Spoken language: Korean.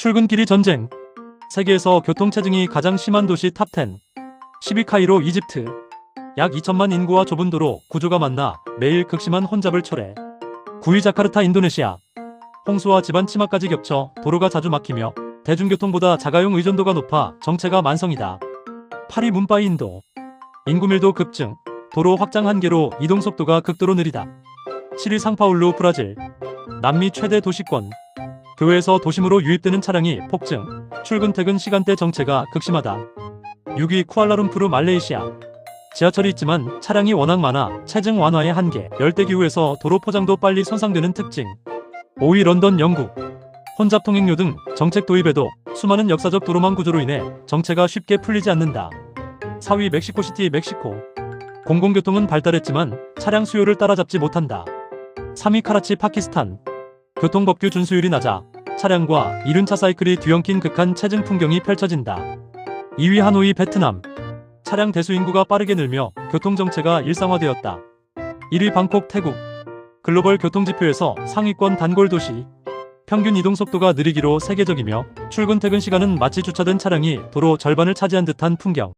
출근길이 전쟁. 세계에서 교통체증이 가장 심한 도시 탑10. 10위 카이로 이집트. 약 2천만 인구와 좁은 도로 구조가 만나 매일 극심한 혼잡을 초래. 9위 자카르타 인도네시아. 홍수와 집안 침하까지 겹쳐 도로가 자주 막히며 대중교통보다 자가용 의존도가 높아 정체가 만성이다. 8위 문바이 인도. 인구 밀도 급증. 도로 확장 한계로 이동 속도가 극도로 느리다. 7위 상파울루 브라질. 남미 최대 도시권. 교외에서 도심으로 유입되는 차량이 폭증, 출근 퇴근 시간대 정체가 극심하다. 6위 쿠알라룸푸르 말레이시아. 지하철이 있지만 차량이 워낙 많아 체증 완화의 한계, 열대기후에서 도로 포장도 빨리 손상되는 특징. 5위 런던 영국. 혼잡 통행료 등 정책 도입에도 수많은 역사적 도로망 구조로 인해 정체가 쉽게 풀리지 않는다. 4위 멕시코시티 멕시코. 공공교통은 발달했지만 차량 수요를 따라잡지 못한다. 3위 카라치 파키스탄. 교통법규 준수율이 낮아 차량과 이륜차 사이클이 뒤엉킨 극한 체증 풍경이 펼쳐진다. 2위 하노이 베트남. 차량 대수 인구가 빠르게 늘며 교통정체가 일상화되었다. 1위 방콕 태국. 글로벌 교통지표에서 상위권 단골 도시. 평균 이동 속도가 느리기로 세계적이며 출근 퇴근 시간은 마치 주차된 차량이 도로 절반을 차지한 듯한 풍경.